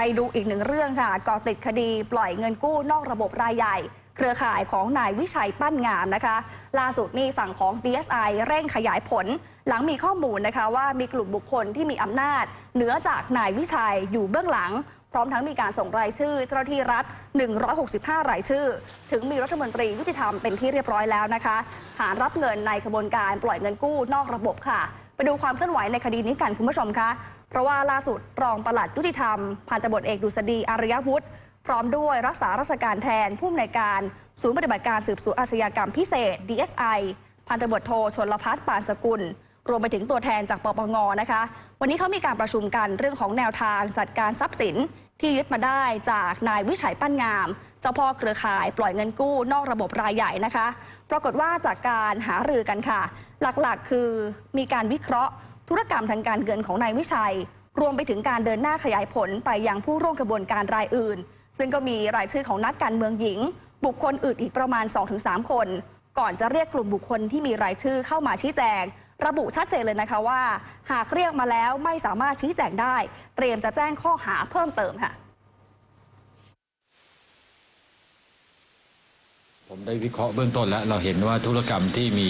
ไปดูอีกหนึ่งเรื่องค่ะก่อติดคดีปล่อยเงินกู้นอกระบบรายใหญ่ เครือข่ายของนายวิชัยปั้นงามนะคะ ล่าสุดนี่ฝั่งของ DSI เร่งขยายผล หลังมีข้อมูลนะคะว่ามีกลุ่มบุคคลที่มีอำนาจ เหนือจากนายวิชัยอยู่เบื้องหลัง พร้อมทั้งมีการส่งรายชื่อเจ้าหน้าที่รัฐ 165 รายชื่อ ถึงมีรัฐมนตรียุติธรรมเป็นที่เรียบร้อยแล้วนะคะหารรับเงินในกระบวนการปล่อยเงินกู้นอกระบบค่ะไปดูความเคลื่อนไหวในคดีนี้กันคุณผู้ชมคะ เพราะว่าล่าสุดรองปลัดยุติธรรมพันตำรวจเอกดุษฎีอารยวุฒิพร้อมด้วยรักษาราชการแทนผู้อำนวยการศูนย์ปฏิบัติการสืบสวนอาชญากรรมพิเศษ DSI พันตำรวจโทชนลพัฒน์ปานสกุล รวมไปถึงตัวแทนจากปปงนะคะ วันนี้เขามีการประชุมกันเรื่องของแนวทางจัดการทรัพย์สินที่ยึดมาได้จากนายวิชัยปั้นงาม เจ้าพ่อเครือข่ายปล่อยเงินกู้นอกระบบรายใหญ่นะคะ ปรากฏว่าจากการหารือกันค่ะ หลักๆ คือมีการวิเคราะห์ ธุรกรรมทางการเงินของนายวิชัย รวมไปถึงการเดินหน้าขยายผลไปยังผู้ร่วมกระบวนการรายอื่น ซึ่งก็มีรายชื่อของนักการเมืองหญิง บุคคลอื่นอีกประมาณ 2-3 คน ก่อนจะเรียกกลุ่มบุคคลที่มีรายชื่อเข้ามาชี้แจง ระบุชัดเจนเลยนะคะว่า หากเรียกมาแล้วไม่สามารถชี้แจงได้ เตรียมจะแจ้งข้อหาเพิ่มเติมค่ะ ผมได้วิเคราะห์เบื้องต้นแล้วเราเห็นว่าธุรกรรมที่มี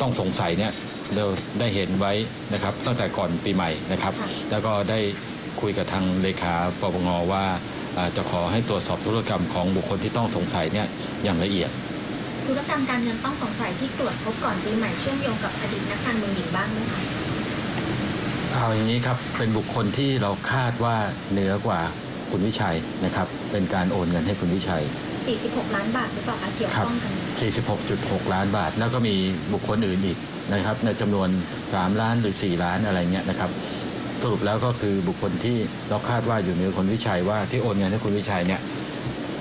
ต้องสงสัยเนี่ยเราได้เห็นไว้นะครับตั้งแต่ก่อนปีใหม่นะครับค่ะแล้วก็ได้คุยกับทางเลขาปปงว่าอ่าจะขอให้ตรวจสอบธุรกรรมของบุคคลที่ต้องสงสัยเนี่ยอย่างละเอียด ธุรกรรมการเงินต้องสงสัยที่ตรวจพบก่อนปีใหม่เชื่อมโยงกับอดีตนักการเมืองหญิงบ้างไหมคะเอาอย่างนี้ครับเป็นบุคคลที่เราคาดว่าเหนือกว่าคุณวิชัยนะครับ เป็นการโอนเงินให้คุณวิชัย 46 ล้านบาทหรือเปล่าคะเกี่ยวครัข้องกัน 46.6 ล้านบาท แล้วก็มีบุคคลอื่นอีกนะครับ ในจำนวน 3 ล้านหรือ 4 ล้านอะไรเงี้ยนะครับ สรุปแล้วก็คือบุคคลที่เราคาดว่าอยู่เหนือคุณวิชัยว่าที่โอนเงินให้คุณวิชัยเนี่ย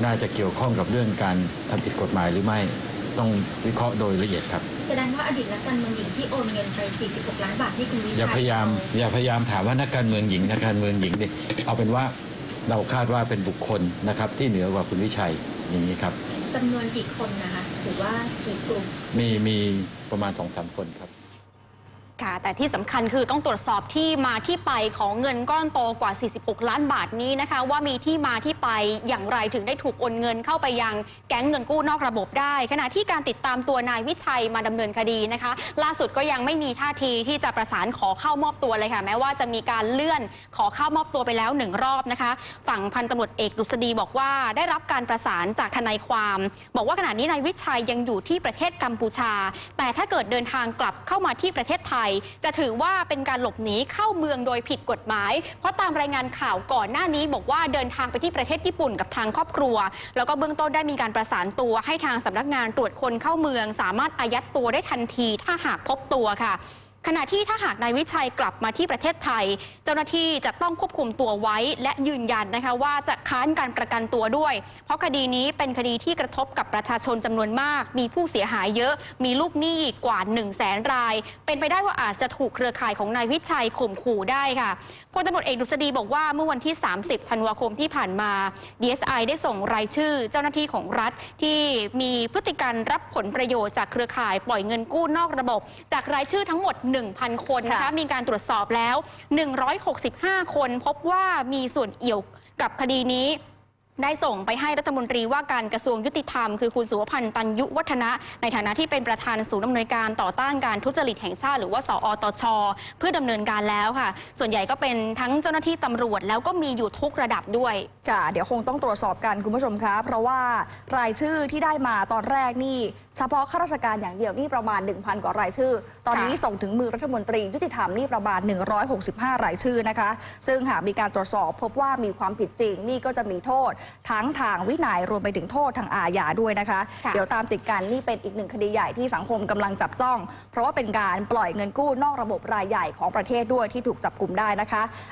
น่าจะเกี่ยวข้องกับเรื่องการทำผิดกฎหมายหรือไม่ต้องวิเคราะห์โดยละเอียดครับแสดงว่าอดีตนักการเมืองหญิงที่โอนเงินไป 46 ล้านบาทให้คุณวิชัยอย่าพยายามอย่าพยายามถามว่านักการเมืองหญิงนักการเมืองหญิงดิเอาเป็นว่าเราคาดว่าเป็นบุคคลนะครับที่เหนือกว่าคุณวิชัย อย่างนี้ครับจำนวนกี่คนนะคะหรือว่ากี่กลุ่มมีมีประมาณสองสามคนครับ ค่ะ แต่ที่สำคัญคือต้องตรวจสอบที่มาที่ไปของเงินก้อนโตกว่า 46 ล้านบาทนี้นะคะ ว่ามีที่มาที่ไปอย่างไรถึงได้ถูกโอนเงินเข้าไปยังแก๊งเงินกู้นอกระบบได้ ขณะที่การติดตามตัวนายวิชัยมาดำเนินคดีนะคะ ล่าสุดก็ยังไม่มีท่าทีที่จะประสานขอเข้ามอบตัวเลยค่ะ แม้ว่าจะมีการเลื่อนขอเข้ามอบตัวไปแล้วหนึ่งรอบนะคะ ฝั่งพันตำรวจเอกดุษฎีบอกว่าได้รับการประสานจากทนายความ บอกว่าขณะนี้นายวิชัยยังอยู่ที่ประเทศกัมพูชา แต่ถ้าเกิดเดินทางกลับเข้ามาที่ประเทศไทยจะถือว่าเป็นการหลบหนีเข้าเมืองโดยผิดกฎหมาย เพราะตามรายงานข่าวก่อนหน้านี้บอกว่าเดินทางไปที่ประเทศญี่ปุ่นกับทางครอบครัว แล้วก็เบื้องต้นได้มีการประสานตัวให้ทางสำนักงานตรวจคนเข้าเมือง สามารถอายัดตัวได้ทันทีถ้าหากพบตัวค่ะ ขณะที่ถ้าหากนายวิชัยกลับมาที่ประเทศไทย เจ้าหน้าที่จะต้องควบคุมตัวไว้ และยืนยันนะคะว่าจะค้านการประกันตัวด้วย เพราะคดีนี้เป็นคดีที่กระทบกับประชาชนจำนวนมาก มีผู้เสียหายเยอะ มีลูกหนี้กว่า1 0 0 0 0แสนราย เป็นไปได้ว่าอาจจะถูกเครือข่ายของนายวิชัยข่มขู่ได้ค่ะพลตำรวจเอกดุษฎีบอกว่าเมื่อวันที่ 30 ธันวาคมที่ผ่านมา DSI ได้ส่งรายชื่อ เจ้าหน้าที่ของรัฐที่มีพฤติการรับผลประโยชน์จากเครือข่ายปล่อยเงินกู้นอกระบบ จากรายชื่อทั้งหมด1,000 คนนะคะค่ะมีการตรวจสอบแล้ว 165 คนพบว่ามีส่วนเอี่ยวกับคดีนี้ ได้ส่งไปให้รัฐมนตรีว่าการกระทรวงยุติธรรม คือคุณสุวพันธ์ตันยุวัฒนะ ในฐานะที่เป็นประธานศูนย์อำนวยการต่อต้านการทุจริตแห่งชาติ หรือว่าสอตช เพื่อดำเนินการแล้วค่ะ ส่วนใหญ่ก็เป็นทั้งเจ้าหน้าที่ตำรวจ แล้วก็มีอยู่ทุกระดับด้วยค่ะเดี๋ยวคงต้องตรวจสอบกันคุณผู้ชมคะเพราะว่ารายชื่อที่ได้มาตอนแรกนี่ เฉพาะข้าราชการอย่างเดียวนี่ประมาณ 1,000 กว่ารายชื่อ ตอนนี้ค่ะส่งถึงมือรัฐมนตรียุติธรรมนี่ประมาณ 165 รายชื่อนะคะ ซึ่งหากมีการตรวจสอบพบว่ามีความผิดจริงนี่ก็จะมีโทษทั้งทางวินัยรวมไปถึงโทษทางอาญาด้วยนะคะค่ะเดี๋ยวตามติดกันนี่เป็นอีกหนึ่งคดีใหญ่ที่สังคมกำลังจับจ้อง เพราะว่าเป็นการปล่อยเงินกู้นอกระบบรายใหญ่ของประเทศด้วยที่ถูกจับกลุ่มได้นะคะ